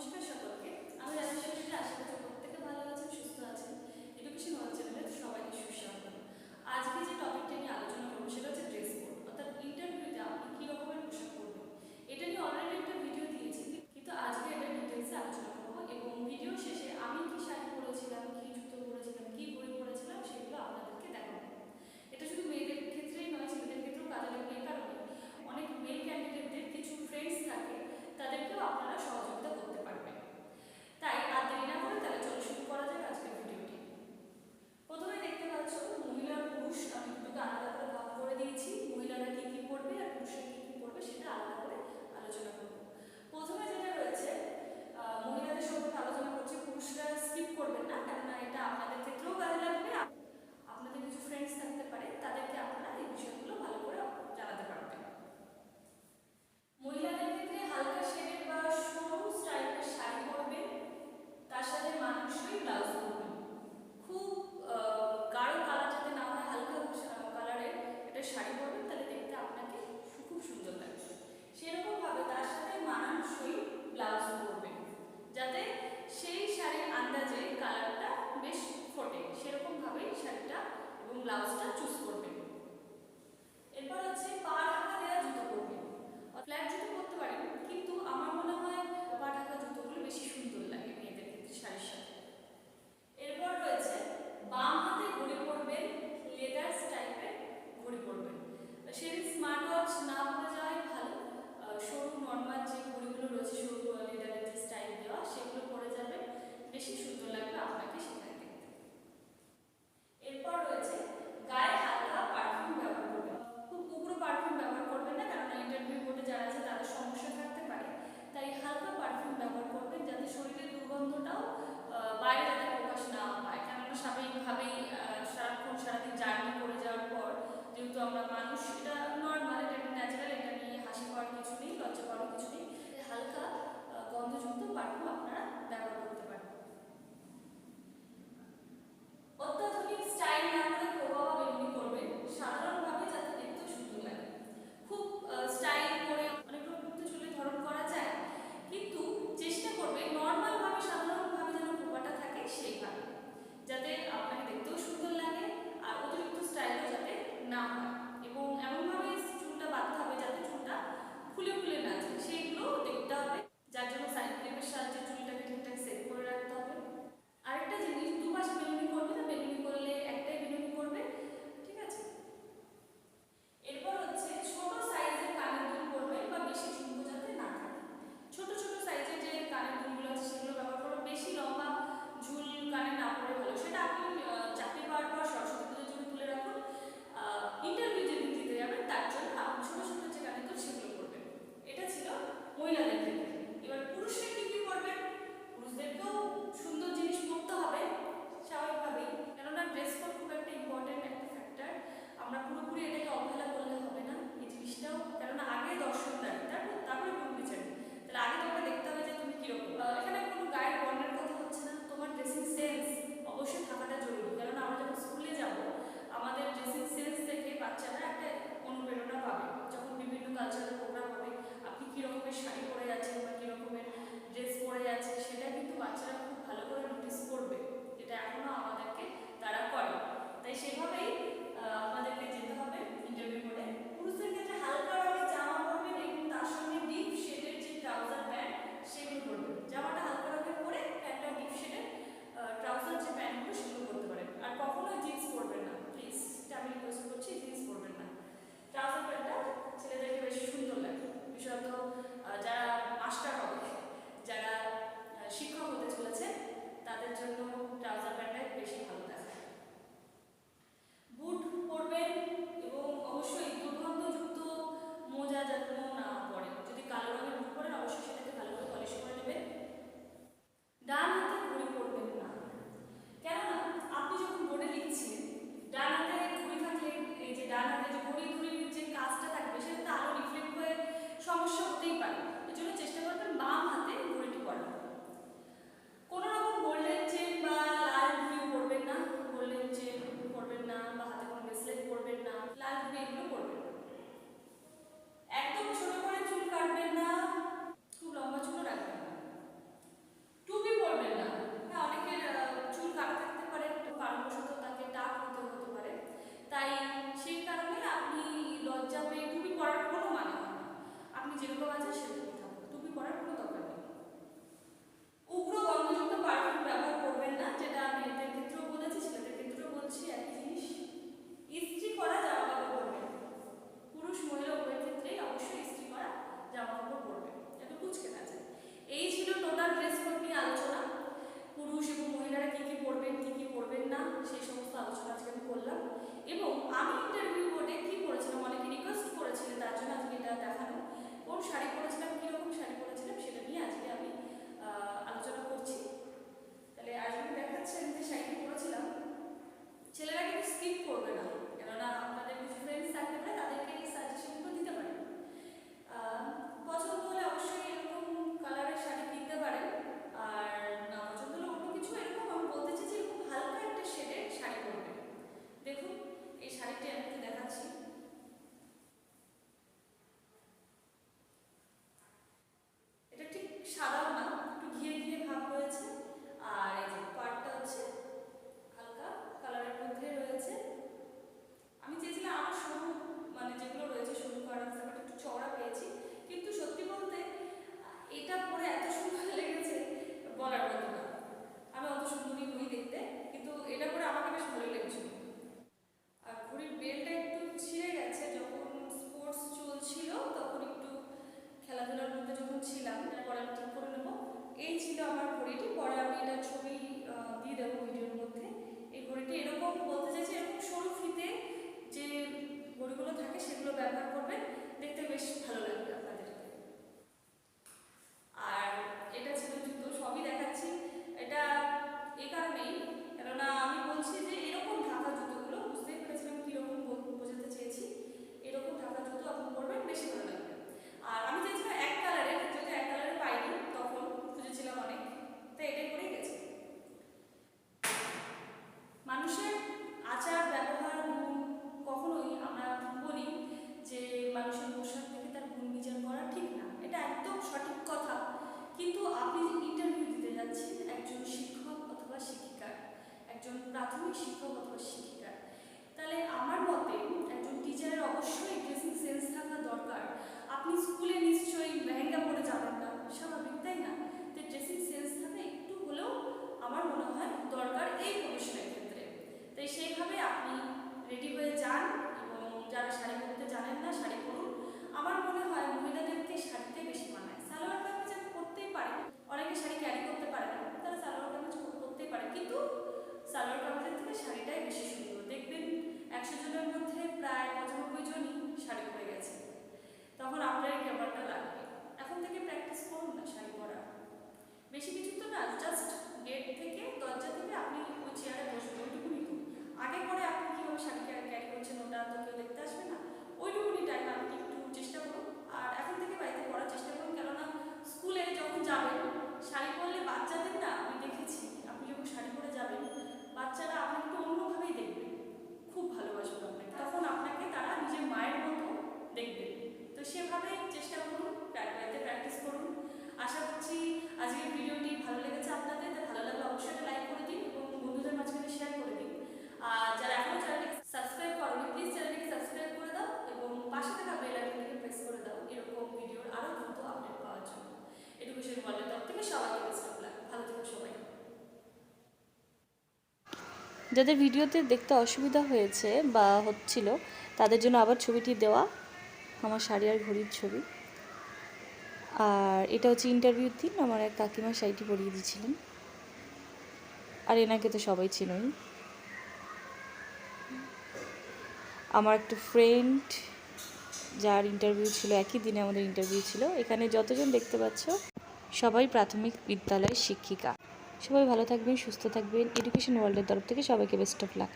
নমস্কার সকলকে আমি রাজেশ্বরী আশা করছি প্রত্যেকে ভালো আছেন, সুস্থ আছেন এডুকেশন ওয়ার্ল্ড চ্যানেলে সবাইকে সুস্বাগত। আজকে যে টপিকটা নিয়ে আলোচনা করব সেটা হচ্ছে ড্রেস কোড অর্থাৎ ইন্টারভিউতে আপনি কী রকমের পোশাক পরবেন? এটা নিয়ে অলরেডি একটা ভিডিও দিয়েছি, কিন্তু আজকে যাদের ভিডিওতে দেখতে অসুবিধা হয়েছে বা হচ্ছিল, তাদের জন্য আবার ছবিটি দেওয়া আমার শাড়ি আর ঘড়ির ছবি। আর এটা হচ্ছে ইন্টারভিউর দিন আমার এক কাকিমা শাড়িটি পরিয়ে দিয়েছিলেন। আর এনাকে তো সবাই চিনই। আমার একটা ফ্রেন্ড যার ইন্টারভিউ ছিল, একই দিনে আমাদের ইন্টারভিউ ছিল। এখানে যতজন দেখতে পাচ্ছ, সবাই প্রাথমিক বিদ্যালয়ের শিক্ষিকা। সবাই ভালো থাকবেন সুস্থ থাকবেন। এডুকেশন ওয়ার্ল্ডের তরফ থেকে সবাইকে বেস্ট অফ লাক